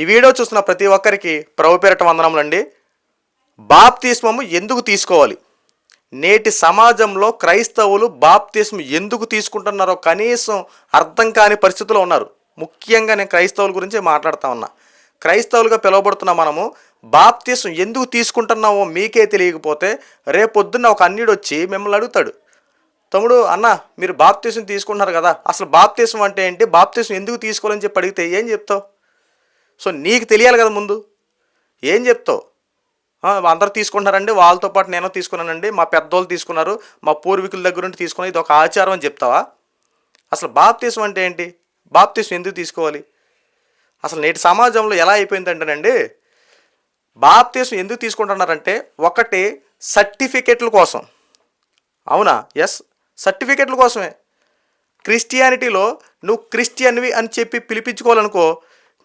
ఈ వీడియో చూస్తున్న ప్రతి ఒక్కరికి ప్రభు పేరట వందనములండి. బాప్తిస్మము ఎందుకు తీసుకోవాలి? నేటి సమాజంలో క్రైస్తవులు బాప్తిస్మం ఎందుకు తీసుకుంటున్నారో కనీసం అర్థం కాని పరిస్థితుల్లో ఉన్నారు. ముఖ్యంగా నేను క్రైస్తవుల గురించి మాట్లాడుతా ఉన్నా. క్రైస్తవులుగా పిలువబడుతున్న మనము బాప్తీసం ఎందుకు తీసుకుంటున్నామో మీకే తెలియకపోతే రేపొద్దున్న ఒక అన్యుడు వచ్చి మిమ్మల్ని అడుగుతాడు. తమ్ముడు అన్న మీరు బాప్తీసం తీసుకుంటున్నారు కదా. అసలు బాప్తీసం అంటే ఏంటి? బాప్తీసం ఎందుకు తీసుకోవాలని చెప్పి అడిగితే ఏం చెప్తావు? సో నీకు తెలియాలి కదా ముందు. ఏం చెప్తావు? అందరూ తీసుకుంటున్నారండి వాళ్ళతో పాటు నేను తీసుకున్నానండి మా పెద్దోళ్ళు తీసుకున్నారు మా పూర్వీకుల దగ్గర నుండి తీసుకున్నా ఇది ఒక ఆచారం అని చెప్తావా? అసలు బాప్తీసం అంటే ఏంటి? బాప్తీసం ఎందుకు తీసుకోవాలి? అసలు నేటి సమాజంలో ఎలా అయిపోయిందంటేనండి బాప్తీసం ఎందుకు తీసుకుంటున్నారంటే ఒకటి సర్టిఫికెట్ల కోసం. అవునా? ఎస్ సర్టిఫికెట్ల కోసమే. క్రిస్టియానిటీలో నువ్వు క్రిస్టియన్వి అని చెప్పి పిలిపించుకోవాలనుకో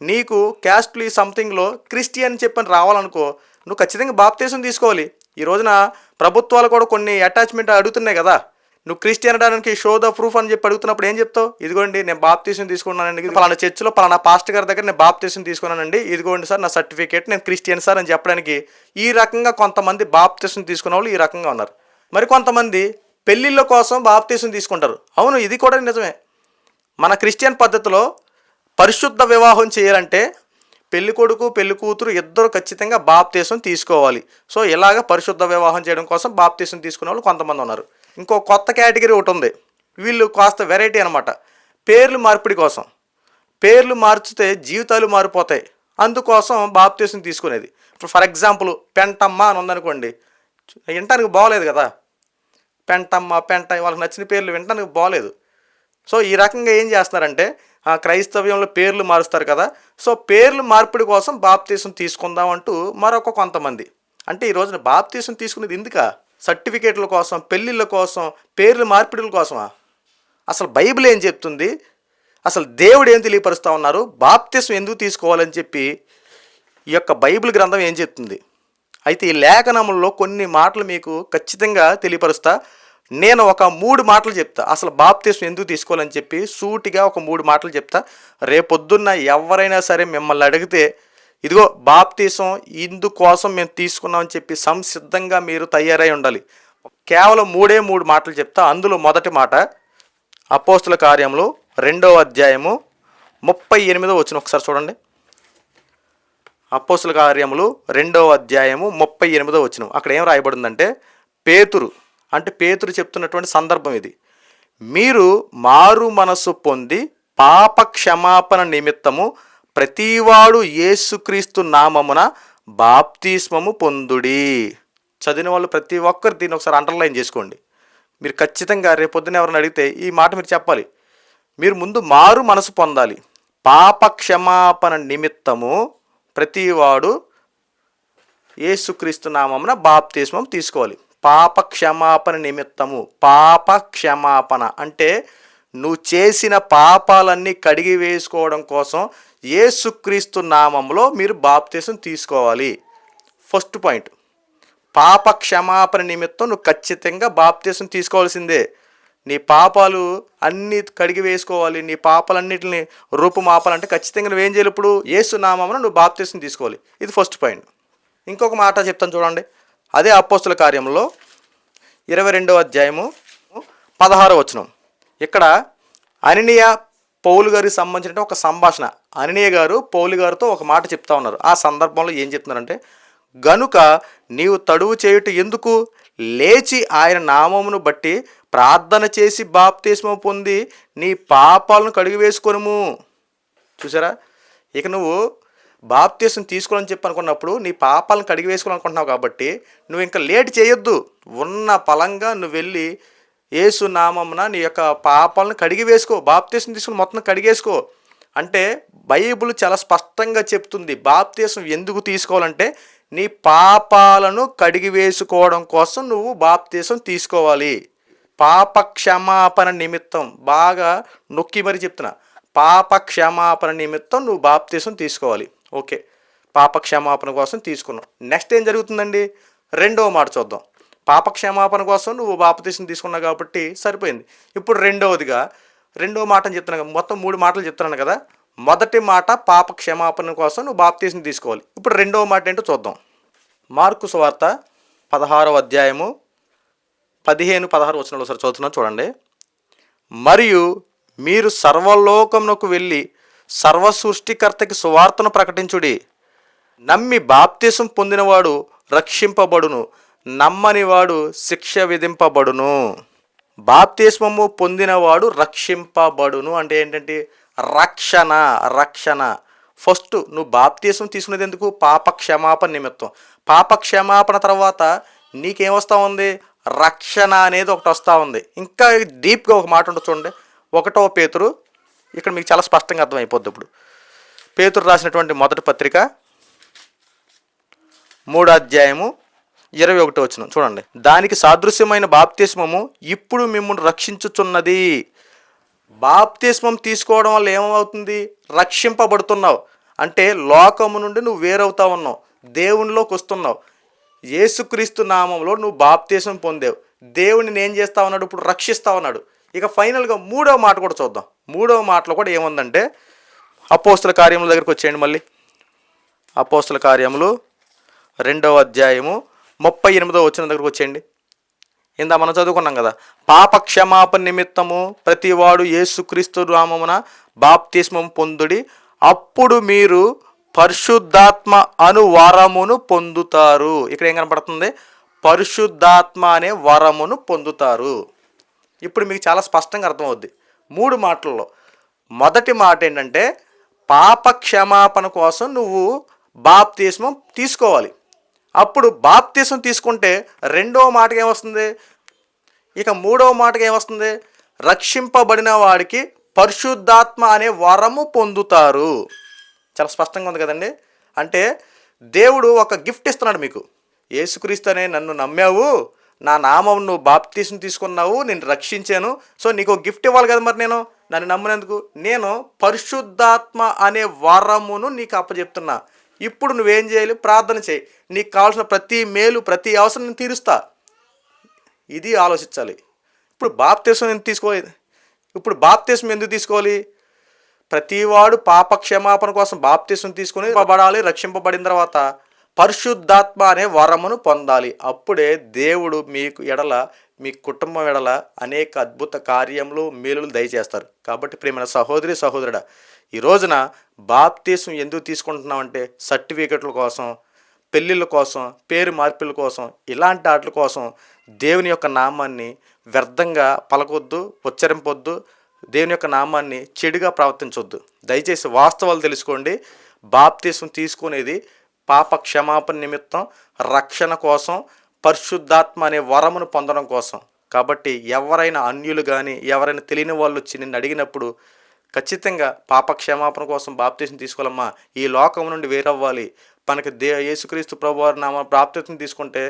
నీకు క్యాస్ట్లీ సంథింగ్లో క్రిస్టియన్ చెప్పని రావాలనుకో నువ్వు ఖచ్చితంగా బాప్తీసం తీసుకోవాలి. ఈ రోజున ప్రభుత్వాలు కూడా కొన్ని అటాచ్మెంట్ అడుగుతున్నాయి కదా. నువ్వు క్రిస్టియన్ అనడానికి షో ద ప్రూఫ్ అని చెప్పి అడుగుతున్నప్పుడు ఏం చెప్తావు? ఇదిగోండి నేను బాప్తీసం తీసుకున్నానండి. పలానా చర్చిలో పలానా పాస్టర్ గారి దగ్గర నేను బాప్తీసం తీసుకున్నానండి. ఇదిగోండి సార్ నా సర్టిఫికేట్ నేను క్రిస్టియన్ సార్ అని చెప్పడానికి ఈ రకంగా కొంతమంది బాప్తీసం తీసుకున్న వాళ్ళు ఈ రకంగా ఉన్నారు. మరి కొంతమంది పెళ్ళిళ్ళ కోసం బాప్తీసం తీసుకుంటారు. అవును ఇది కూడా నిజమే. మన క్రిస్టియన్ పద్ధతిలో పరిశుద్ధ వివాహం చేయాలంటే పెళ్ళి కొడుకు పెళ్ళి కూతురు ఇద్దరు ఖచ్చితంగా బాప్తీసం తీసుకోవాలి. సో ఇలాగ పరిశుద్ధ వివాహం చేయడం కోసం బాప్తీసం తీసుకునే వాళ్ళు కొంతమంది ఉన్నారు. ఇంకో కొత్త కేటగిరీ ఒకటి ఉంది. వీళ్ళు కాస్త వెరైటీ అనమాట పేర్లు మార్పిడి కోసం. పేర్లు మార్చితే జీవితాలు మారిపోతాయి. అందుకోసం బాప్తీసం తీసుకునేది. ఇప్పుడు ఫర్ ఎగ్జాంపుల్ పెంటమ్మ అని ఉందనుకోండి వినటానికి బాగోలేదు కదా. పెంటమ్మ పెంట వాళ్ళకి నచ్చిన పేర్లు వినటానికి బాగోలేదు. సో ఈ రకంగా ఏం చేస్తున్నారంటే క్రైస్తవ్యంలో పేర్లు మారుస్తారు కదా. సో పేర్లు మార్పిడి కోసం బాప్తీసం తీసుకుందాం అంటూ మరొక కొంతమంది. అంటే ఈ రోజున బాప్తీసం తీసుకునేది ఎందుక? సర్టిఫికేట్ల కోసం పెళ్ళిళ్ళ కోసం పేర్లు మార్పిడుల కోసమా? అసలు బైబిల్ ఏం చెప్తుంది? అసలు దేవుడు ఏం తెలియపరుస్తూ ఉన్నారు? బాప్తీసం ఎందుకు తీసుకోవాలని చెప్పి ఈ యొక్క బైబిల్ గ్రంథం ఏం చెప్తుంది? అయితే ఈ లేఖనములలో కొన్ని మాటలు మీకు ఖచ్చితంగా తెలియపరుస్తా. నేను ఒక మూడు మాటలు చెప్తా. అసలు బాప్తీసం ఎందుకు తీసుకోవాలని చెప్పి సూటిగా ఒక మూడు మాటలు చెప్తా. రేపొద్దున్న ఎవరైనా సరే మిమ్మల్ని అడిగితే ఇదిగో బాప్తీసం ఇందుకోసం మేము తీసుకున్నామని చెప్పి సంసిద్ధంగా మీరు తయారై ఉండాలి. కేవలం మూడే మూడు మాటలు చెప్తా. అందులో మొదటి మాట అపోస్తుల కార్యములు రెండవ అధ్యాయము ముప్పై ఎనిమిదో వచ్చిన ఒకసారి చూడండి. అపోస్తుల కార్యములు రెండవ అధ్యాయము ముప్పై ఎనిమిదో వచ్చిన. అక్కడ ఏం రాయబడిందంటే పేతురు అంటే పేతురు చెప్తున్నటువంటి సందర్భం ఇది. మీరు మారు మనసు పొంది పాప క్షమాపణ నిమిత్తము ప్రతివాడు యేసుక్రీస్తు నామమున బాప్తిస్మము పొందుడి. చదివిన వాళ్ళు ప్రతి ఒక్కరు దీన్ని ఒకసారి అండర్లైన్ చేసుకోండి. మీరు ఖచ్చితంగా రేపొద్దున ఎవరైనా అడిగితే ఈ మాట మీరు చెప్పాలి. మీరు ముందు మారు మనసు పొందాలి. పాప క్షమాపణ నిమిత్తము ప్రతివాడు యేసుక్రీస్తు నామమున బాప్తిస్మం తీసుకోవాలి. పాప క్షమాపణ నిమిత్తము. పాప క్షమాపణ అంటే నువ్వు చేసిన పాపాలన్నీ కడిగి వేసుకోవడం కోసం ఏసుక్రీస్తు నామంలో మీరు బాప్తీసం తీసుకోవాలి. First point. పాప క్షమాపణ నిమిత్తం నువ్వు ఖచ్చితంగా బాప్తీసం తీసుకోవాల్సిందే. నీ పాపాలు అన్నీ కడిగి వేసుకోవాలి. నీ పాపాలన్నిటిని రూపుమాపాలంటే ఖచ్చితంగా నువ్వేం చేయాలి ఇప్పుడు? ఏసు నామంలో నువ్వు బాప్తీసం తీసుకోవాలి. ఇది ఫస్ట్ పాయింట్. ఇంకొక మాట చెప్తాను చూడండి. అదే అపోస్తుల కార్యంలో ఇరవై రెండవ అధ్యాయము పదహారో వచనం. ఇక్కడ అనినియ పౌలు గారికి సంబంధించిన ఒక సంభాషణ. అనినియ గారు పౌలు గారితో ఒక మాట చెప్తా ఉన్నారు. ఆ సందర్భంలో ఏం చెప్తున్నారంటే గనుక నీవు తడువు చేయుట ఎందుకు? లేచి ఆయన నామమును బట్టి ప్రార్థన చేసి బాప్తిస్మం పొంది నీ పాపాలను కడిగి వేసుకొనుము చూసారా? ఇక నువ్వు బాప్తీసం తీసుకోవాలని చెప్పి అనుకున్నప్పుడు నీ పాపాలను కడిగి వేసుకోవాలనుకుంటున్నావు కాబట్టి నువ్వు ఇంకా లేట్ చేయొద్దు. ఉన్న పలంగా నువ్వు వెళ్ళి ఏసు నామమున నీ యొక్క పాపాలను కడిగి వేసుకో. బాప్తీసం తీసుకుని మొత్తం కడిగేసుకో అంటే బైబిల్ చాలా స్పష్టంగా చెప్తుంది. బాప్తీసం ఎందుకు తీసుకోవాలంటే నీ పాపాలను కడిగి వేసుకోవడం కోసం నువ్వు బాప్తీసం తీసుకోవాలి. పాప క్షమాపణ నిమిత్తం. బాగా నొక్కి మరీ చెప్తున్నా. పాప క్షమాపణ నిమిత్తం నువ్వు బాప్తీసం తీసుకోవాలి. ఓకే. పాప క్షమాపణ కోసం తీసుకున్నావు. నెక్స్ట్ ఏం జరుగుతుందండి? రెండవ మాట చూద్దాం. పాప క్షమాపణ కోసం నువ్వు బాప్తీసం తీసుకున్నావు కాబట్టి సరిపోయింది. ఇప్పుడు రెండవదిగా రెండవ మాట అని చెప్తున్నాను మొత్తం మూడు మాటలు చెప్తున్నాను కదా మొదటి మాట పాప క్షమాపణ కోసం నువ్వు బాప్తీసం తీసుకోవాలి. ఇప్పుడు రెండవ మాట ఏంటో చూద్దాం. మార్కు సువార్త పదహారవ అధ్యాయము పదిహేను పదహారు వచనంలో ఒకసారి చదువుతున్నాను చూడండి. మరియు మీరు సర్వలోకమునకు వెళ్ళి సర్వ సృష్టికర్తకి సువార్తను ప్రకటించుడి. నమ్మి బాప్తీసం పొందినవాడు రక్షింపబడును నమ్మనివాడు శిక్ష విధింపబడును. బాప్తిస్మము పొందినవాడు రక్షింపబడును అంటే ఏంటంటే రక్షణ రక్షణ. ఫస్ట్ నువ్వు బాప్తీసం తీసుకునేది ఎందుకు? పాప క్షమాపణ నిమిత్తం. పాపక్షమాపణ తర్వాత నీకేం వస్తూ ఉంది? రక్షణ అనేది ఒకటి వస్తూ ఉంది. ఇంకా డీప్గా ఒక మాట ఉంటుంది చూడండి. ఒకటో పేతురు ఇక్కడ మీకు చాలా స్పష్టంగా అర్థమైపోద్ది ఇప్పుడు. పేతురు రాసినటువంటి మొదటి పత్రిక మూడో అధ్యాయము ఇరవై ఒకటి వచ్చిన చూడండి. దానికి సాదృశ్యమైన బాప్తిస్మము ఇప్పుడు మిమ్మల్ని రక్షించుచున్నది. బాప్తిస్మం తీసుకోవడం వల్ల ఏమవుతుంది? రక్షింపబడుతున్నావు. అంటే లోకము నుండి నువ్వు వేరవుతా ఉన్నావు. దేవునిలోకి వస్తున్నావు. యేసుక్రీస్తు నామంలో నువ్వు బాప్తీసం పొందావు. దేవుని నేను చేస్తా ఉన్నాడు? ఇప్పుడు రక్షిస్తా ఉన్నాడు. ఇక ఫైనల్గా మూడవ మాట కూడా చూద్దాం. మూడవ మాటలో కూడా ఏముందంటే అపోస్తుల కార్యముల దగ్గరికి వచ్చేయండి మళ్ళీ. అపోస్తుల కార్యములు రెండవ అధ్యాయము ముప్పై ఎనిమిదో వచ్చిన దగ్గరకు వచ్చేయండి. ఇందా మనం చదువుకున్నాం కదా. పాప క్షమాపణ నిమిత్తము ప్రతివాడు యేసుక్రీస్తు రామమున బాప్తిస్మం పొందుడి అప్పుడు మీరు పరిశుద్ధాత్మ అను వరమును పొందుతారు. ఇక్కడ ఏం కనపడుతుంది? పరిశుద్ధాత్మ అనే వరమును పొందుతారు. ఇప్పుడు మీకు చాలా స్పష్టంగా అర్థమవుద్ది. మూడు మాటల్లో. మొదటి మాట ఏంటంటే పాప క్షమాపణ కోసం నువ్వు బాప్తీసం తీసుకోవాలి. అప్పుడు బాప్తీసం తీసుకుంటే రెండవ మాటకి ఏమొస్తుంది ఇక మూడవ మాటకి ఏమొస్తుంది రక్షింపబడిన వాడికి పరిశుద్ధాత్మ అనే వరము పొందుతారు. చాలా స్పష్టంగా ఉంది కదండి? అంటే దేవుడు ఒక గిఫ్ట్ ఇస్తున్నాడు మీకు. ఏసుక్రీస్తు అనే నన్ను నమ్మావు నా నామం నువ్వు బాప్తీసం తీసుకున్నావు నేను రక్షించాను. సో నీకు గిఫ్ట్ ఇవ్వాలి కదా మరి నేను? నన్ను నమ్మినందుకు. నేను పరిశుద్ధాత్మ అనే వరమును నీకు అప్పచెప్తున్నా. ఇప్పుడు నువ్వేం చేయాలి? ప్రార్థన చేయి. నీకు కావాల్సిన ప్రతి మేలు ప్రతి అవసరం నేను తీరుస్తా. ఇది ఆలోచించాలి. ఇప్పుడు బాప్తీసం ఎందుకు తీసుకోవాలి? ఇప్పుడు బాప్తీసం ఎందుకు తీసుకోవాలి? ప్రతివాడు పాప క్షమాపణ కోసం బాప్తీసం తీసుకొని పడాలి రక్షింపబడిన తర్వాత. పరిశుద్ధాత్మ అనే వరమును పొందాలి. అప్పుడే దేవుడు మీకు ఎడల మీ కుటుంబం ఎడల అనేక అద్భుత కార్యములు మేలులు దయచేస్తారు. కాబట్టి ప్రేమైన సహోదరి సహోదరుడ ఈ రోజున బాప్తీసం ఎందుకు తీసుకుంటున్నామంటే సర్టిఫికెట్ల కోసం పెళ్ళిళ్ళ కోసం పేరు మార్పుల కోసం ఇలాంటి వాటి కోసం దేవుని యొక్క నామాన్ని వ్యర్థంగా పలకొద్దు ఉచ్చరింపొద్దు దేవుని యొక్క నామాన్ని చెడుగా ప్రవర్తించొద్దు. దయచేసి వాస్తవాలు తెలుసుకోండి. బాప్తీసం తీసుకునేది పాప క్షమాపణ నిమిత్తం రక్షణ కోసం పరిశుద్ధాత్మ అనే వరమును పొందడం కోసం. కాబట్టి ఎవరైనా అన్యులు కానీ ఎవరైనా తెలియని వాళ్ళు వచ్చి నిన్ను అడిగినప్పుడు ఖచ్చితంగా పాప క్షమాపణ కోసం బాప్తీసం తీసుకోవాలమ్మా. ఈ లోకం నుండి వేరవ్వాలి. మనకి దే యేసుక్రీస్తు ప్రభు వారి నామ బాప్తీసం తీసుకుంటే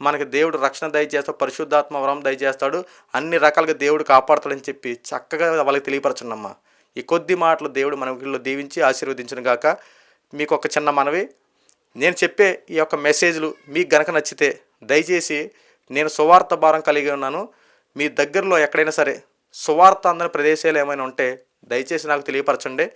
మనకి దేవుడు రక్షణ దయచేస్తాడు పరిశుద్ధాత్మ వరం దయచేస్తాడు అన్ని రకాలుగా దేవుడు కాపాడతాడని చెప్పి చక్కగా వాళ్ళకి తెలియపరచండమ్మా. ఈ కొద్ది మాటలు దేవుడు మన వీళ్ళు దీవించి ఆశీర్వదించను గాక మీకు ఒక చిన్న మనవి నేను చెప్పే ఈ యొక్క మెసేజ్లు మీకు గనక నచ్చితే దయచేసి నేను సువార్త భారం కలిగి ఉన్నాను. మీ దగ్గరలో ఎక్కడైనా సరే సువార్త అందని ప్రదేశాలు ఏమైనా ఉంటే దయచేసి నాకు తెలియపరచండి.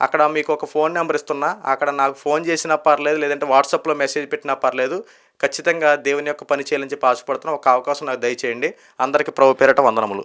అక్కడ మీకు ఒక ఫోన్ నెంబర్ ఇస్తున్నా అక్కడ నాకు ఫోన్ చేసినా పర్లేదు లేదంటే వాట్సాప్లో మెసేజ్ పెట్టినా పర్లేదు. ఖచ్చితంగా దేవుని యొక్క పని చేయాలని చెప్పి ఆశపడుతున్నా ఒక అవకాశం నాకు దయచేయండి. అందరికీ ప్రభు పేరట వందనములు.